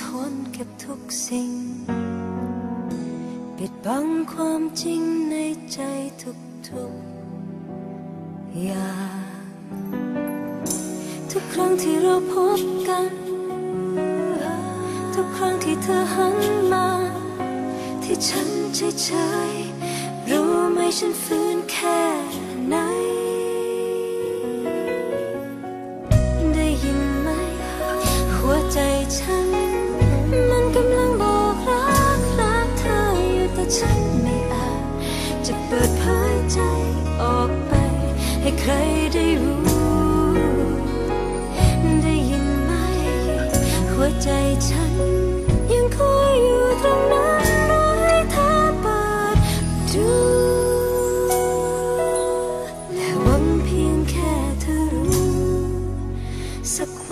ทนกับทุกสิ่ง ปิดบังความจริงในใจทุกๆอย่างทุกครั้งที่เราพบกัน ทุกครั้งที่เธอหันมา ที่ฉันเฉยๆรู้ไหมฉันฟื้นแค่ไหน ได้ยินไหม หัวใจฉัน เคยได้รู้ ได้ยินไหม หัวใจฉัน ยังคอยอยู่ตรงนั้นรอให้เธอเปิดดูและหวังเพียงแค่เธอรู้ สักวั